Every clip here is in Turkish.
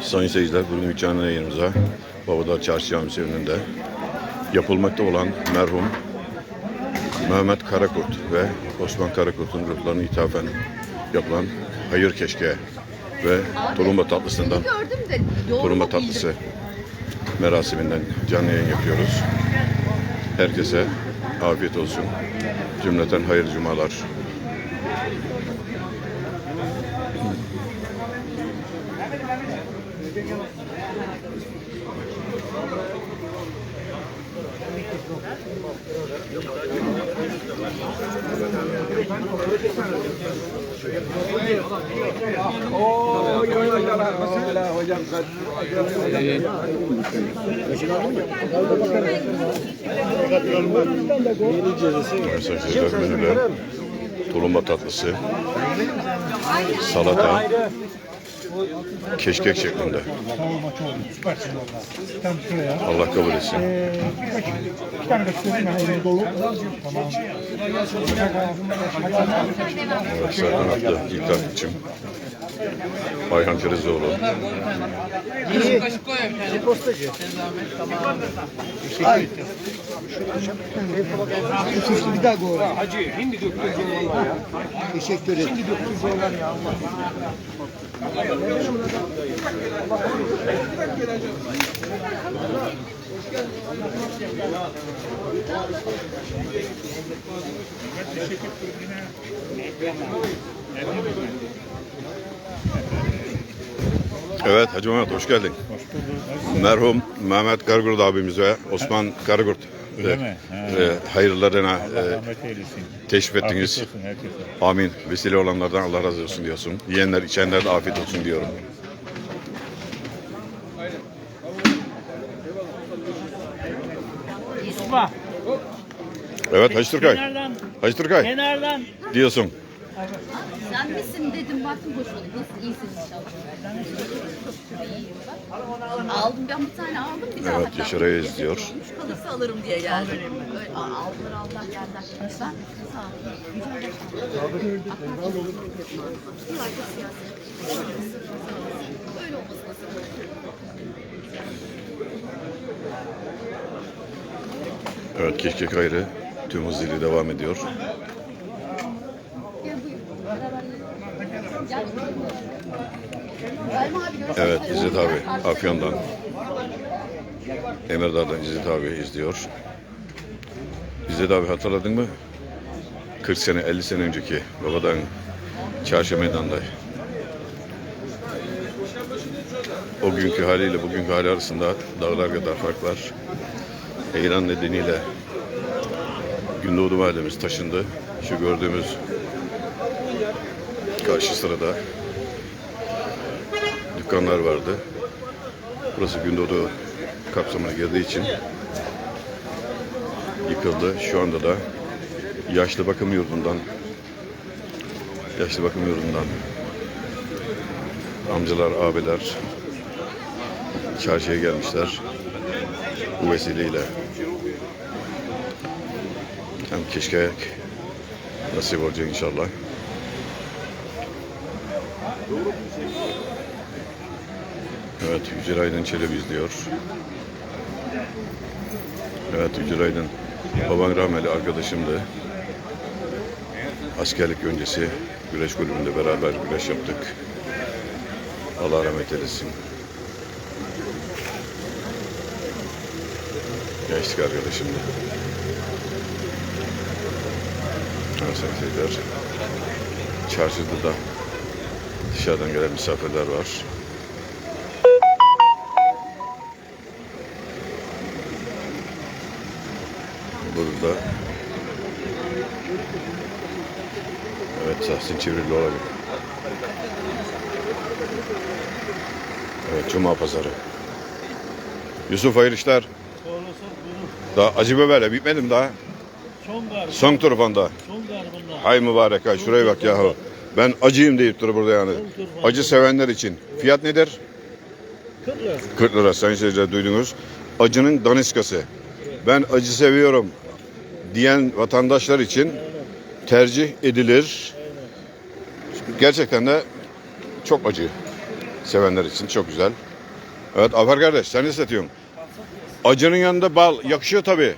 Sayın seyirciler bugün canlı yayınımıza Babadağ Çarşı Camisi önünde yapılmakta olan merhum Mehmet Karakurt ve Osman Karakurt'un ruhlarına ithafen yapılan hayır keşke ve tulumba tatlısından tulumba tatlısı merasiminden canlı yayın yapıyoruz. Herkese afiyet olsun. Cümleten hayırlı cumalar. Mesajlar menüde tulumba tatlısı, salata, keşkek şeklinde. Allah kabul etsin. Ee, iki tane de söyleyeyim ben Serkan Aklı, ilk takipçim. Ayhan Kerizoğlu. Bir daha doğru. Hacı hindi döktüreceğim valla ya. Teşekkür ederim. Şimdi döktüreceğim ya Allah. Evet Hacı Mehmet hoş geldin. Merhum Mehmet Karagurt abimiz ve Osman Karagurt. Öyle e, mi? Ha. e, hayırlarına e, rahmet eylesin. teşrif ettiniz. olsun. Amin. Vesile olanlardan Allah razı olsun diyorsun. Yiyenler içenler de afiyet olsun diyorum. Evet Hacı Türkay. Kenardan, Hacı Türkay kenardan. diyorsun. Sen misin dedim baktım hoş olduk. Nasıl iyisin inşallah. Aldım ben bir tane aldım bir daha. Evet, Yaşar Ayaz diyor. olmuş, Kalırsa alırım diye geldim. Öyle, aldılar Allah geldi. Ben sağ ol. Yücel Başkan. AK Parti Bir arka siyaset. Öyle olması? Evet keşkek ayrı tüm hızıyla devam ediyor. Evet İzzet abi Afyon'dan. Emirdağ'dan İzzet abi izliyor. İzzet abi hatırladın mı? 40 sene 50 sene önceki babadan çarşı meydanda. O günkü haliyle bugünkü hali arasında dağlar kadar fark var. Heyelan nedeniyle Gündoğdu mahallemiz taşındı. Şu gördüğümüz karşı sırada dükkanlar vardı. Burası Gündoğdu kapsamına girdiği için yıkıldı. Şu anda da yaşlı bakım yurdundan yaşlı bakım yurdundan amcalar, abiler çarşıya gelmişler. Bu vesileyle hem keşke nasip olacak inşallah. Evet, Yücel Aydın Çelebi izliyor. Evet, Yücel Aydın baban rahmetli arkadaşımdı. Askerlik öncesi güreş kulübünde beraber güreş yaptık. Allah rahmet eylesin. Gençlik arkadaşımdı. Sayın seyirciler. Çarşıda da dışarıdan gelen misafirler var. Burada Evet Tahsin Çivrili olabilir. Evet Cuma pazarı. Yusuf hayırlı işler. Daha acı biberle bitmedim daha. Son gar, Son turfanda. son gar bunlar. Hay mübarek hay şuraya bak yahu. Ben acıyım deyip dur burada yani. Acı sevenler için. Fiyat nedir? 40 lira. 40 lira sayın seyirciler duydunuz. Acının daniskası. Ben acı seviyorum diyen vatandaşlar için tercih edilir. Gerçekten de çok acı. sevenler için çok güzel. Evet Afer kardeş sen ne satıyorsun? Acının yanında bal yakışıyor tabii.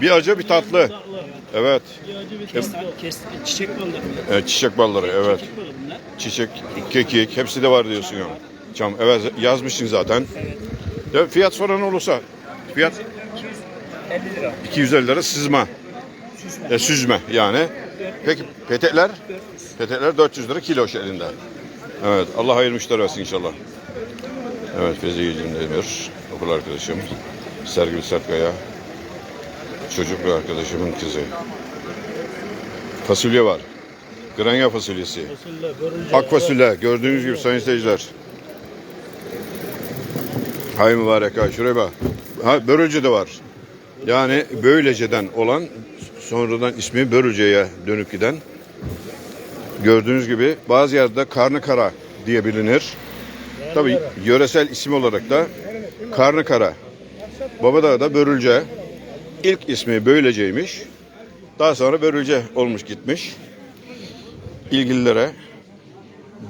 Bir acı bir tatlı. Evet. Çiçek balları. evet çiçek balları evet. Çiçek kekik hepsi de var diyorsun ya. Çam evet yazmışsın zaten. Ya fiyat soran olursa fiyat 50 lira. 250 lira sızma. E, süzme yani. Peki petekler? Petekler 400 lira kilo şeklinde. Evet Allah hayırlı müşteri versin inşallah. Evet Feziyeciğim demiyor. Okul arkadaşım. Sergil Sertkaya. Çocuk bir arkadaşımın kızı. Fasulye var. Granya fasulyesi. Ak fasulye gördüğünüz gibi sayın seyirciler. Hay mübarek ha şuraya bak. Ha Börülce de var. Yani Böylece'den olan sonradan ismi Börülce'ye dönüp giden. Gördüğünüz gibi bazı yerde karnı kara diye bilinir. Tabii yöresel isim olarak da karnı kara. Babadağ'da Börülce. İlk ismi Böylece'ymiş. Daha sonra Börülce olmuş gitmiş. İlgililere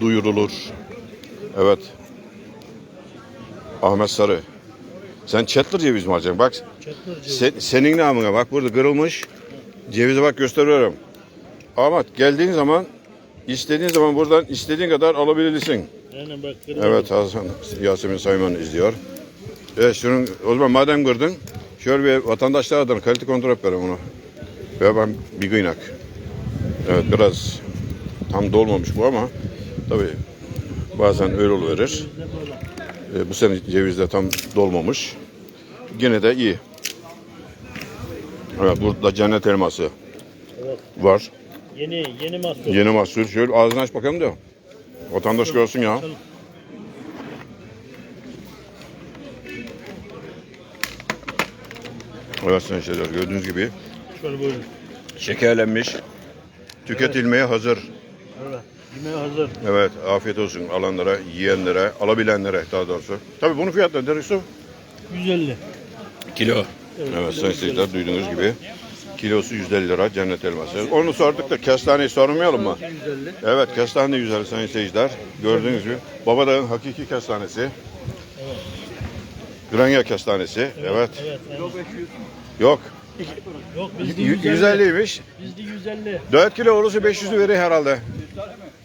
duyurulur. Evet. Ahmet Sarı. Sen Çetler ceviz mi alacaksın? Bak se- senin namına bak burada kırılmış. Cevize bak gösteriyorum. Ama geldiğin zaman istediğin zaman buradan istediğin kadar alabilirsin. Aynen bak. kırmızı. Evet Hasan Yasemin Sayman izliyor. Evet şunun o zaman madem kırdın şöyle bir vatandaşlardan kalite kontrol yap verin onu. Ve ben bir kıynak. Evet biraz tam dolmamış bu ama tabi bazen öyle oluverir. Ee, bu sene ceviz de tam dolmamış. Gene de iyi. Evet burada cennet elması Evet. var. Yeni, yeni mahsul. Yeni mahsul. Şöyle ağzını aç bakalım da. Vatandaş görsün ya. Evet sayın şeyler gördüğünüz gibi Şöyle buyurun. şekerlenmiş. Tüketilmeye hazır. Evet. Yemeğe hazır. Evet afiyet olsun alanlara, yiyenlere, alabilenlere daha doğrusu. Tabii bunun nedir Yusuf? 150. Kilo. Evet, sayın seyirciler duyduğunuz gibi kilosu 150 lira cennet elması. Onu sorduk da kestaneyi sormayalım mı? 150. Evet kestane güzel sayın seyirciler. Gördüğünüz gibi Babadağ'ın hakiki kestanesi. Granya kestanesi. Evet. Yok. Yok bizde Y- 150. 150'ymiş. Bizde 150. 4 kilo olursa 500'ü verir herhalde.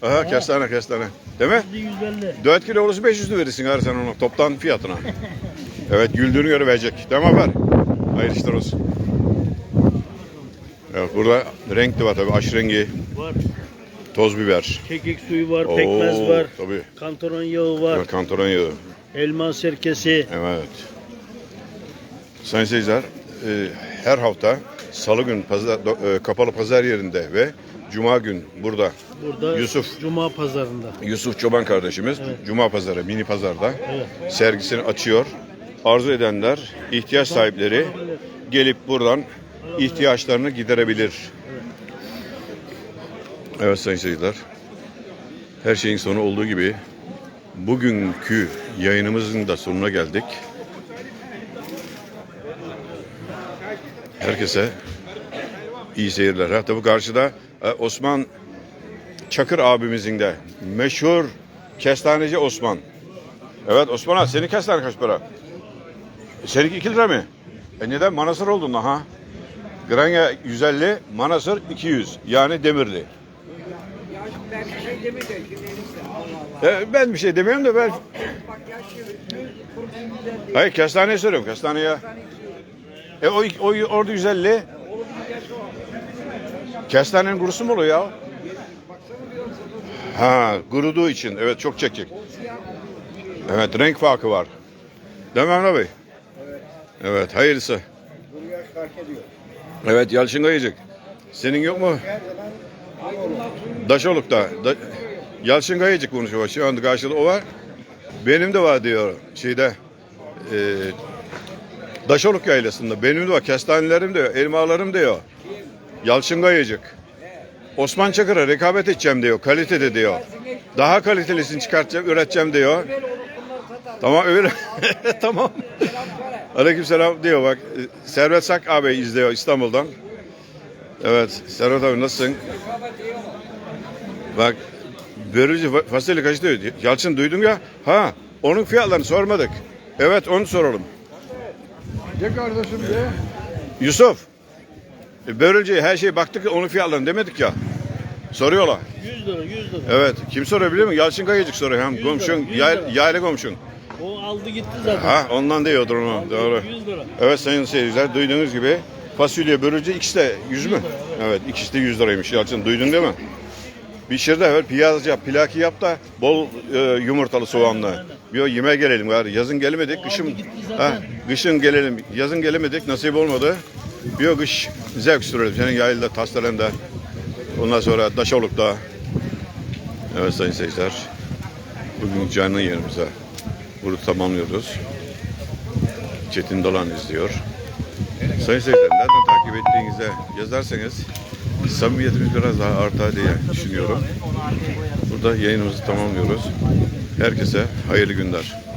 Aha kestane kestane. Değil mi? Bizde 150. 4 kilo olursa 500'ü verirsin her sen onu toptan fiyatına. Evet güldüğünü göre verecek. Değil mi Haber? Hayırlı işler olsun. Evet burada renk de var tabii. Aş rengi, Var. toz biber. Kekik suyu var, pekmez Oo, var. Tabii. Kantaron yağı var. Evet, kantaron yağı. Elma serkesi. Evet. Sayın seyirciler, e, her hafta salı gün pazar, do- e, kapalı pazar yerinde ve cuma gün burada Burada Yusuf. Cuma pazarında. Yusuf Çoban kardeşimiz cuma pazarı mini pazarda Evet. sergisini açıyor. Arzu edenler, ihtiyaç sahipleri gelip buradan ihtiyaçlarını giderebilir. Evet sayın seyirciler. Her şeyin sonu olduğu gibi bugünkü yayınımızın da sonuna geldik. Herkese iyi seyirler. Hatta bu karşıda e, Osman Çakır abimizin de meşhur kestaneci Osman. Evet Osman abi senin kestane kaç para? Seninki 2 lira mı? E neden? Manasır oldun ha? Granya 150, Manasır 200. Yani Demirli. E, ben bir şey demiyorum da ben... Hayır kestaneye soruyorum kestaneye. E o, o orada 150. Kestanenin kurusu mu oluyor ya? Ha, kuruduğu için. Evet çok çekecek. Evet renk farkı var. Değil mi Emre Bey? Evet hayırlısı. Evet Yalçın Kayıcık. Senin yok mu? Daşoluk'ta. Da, Yalçın Kayıcık konuşuyor. Şu anda karşıda o var. Benim de var diyor şeyde. E, Daşoluk yaylasında. Benim de var. Kestanelerim diyor. Elmalarım diyor. Yalçın Kayıcık. Osman Çakır'a rekabet edeceğim diyor. Kalitede diyor. Daha kalitelisini çıkartacağım, üreteceğim diyor. Tamam öyle. tamam. Aleykümselam diyor bak. e, Servet Sak abi izliyor İstanbul'dan. Evet. Servet abi nasılsın? Bak börülce fa- fasulye kaç diyor? Yalçın duydun ya. Ha onun fiyatlarını sormadık. Evet onu soralım. De kardeşim de. Yusuf. E, börülce her şeye baktık onun fiyatlarını demedik ya. Soruyorlar. 100 lira 100 lira. Evet. Kim soruyor biliyor musun? Yalçın Kayacık soruyor. Hem komşun, yay, komşun. O aldı gitti zaten. Ha ondan diyordur onu. Aldı Doğru. gitti, 100 lira. Evet sayın seyirciler duyduğunuz gibi fasulye börülce ikisi de 100 mü? Evet ikisi de 100 liraymış Yalçın duydun değil mi? Bir şerde evvel piyaz yap, plaki yap da bol e, yumurtalı soğanlı. Bir o yemeğe gelelim gari. Yazın gelemedik, kışın ha, kışın gelelim. Yazın gelemedik, nasip olmadı. Bir o kış zevk sürelim. Senin yayılda, Tastelen'de. Ondan sonra Daşoluk'ta. Evet sayın seyirciler. Bugün canlı yerimize bunu tamamlıyoruz. Çetin Dolan izliyor. Sayın seyirciler nereden takip ettiğinize yazarsanız samimiyetimiz biraz daha artar diye düşünüyorum. Burada yayınımızı tamamlıyoruz. Herkese hayırlı günler.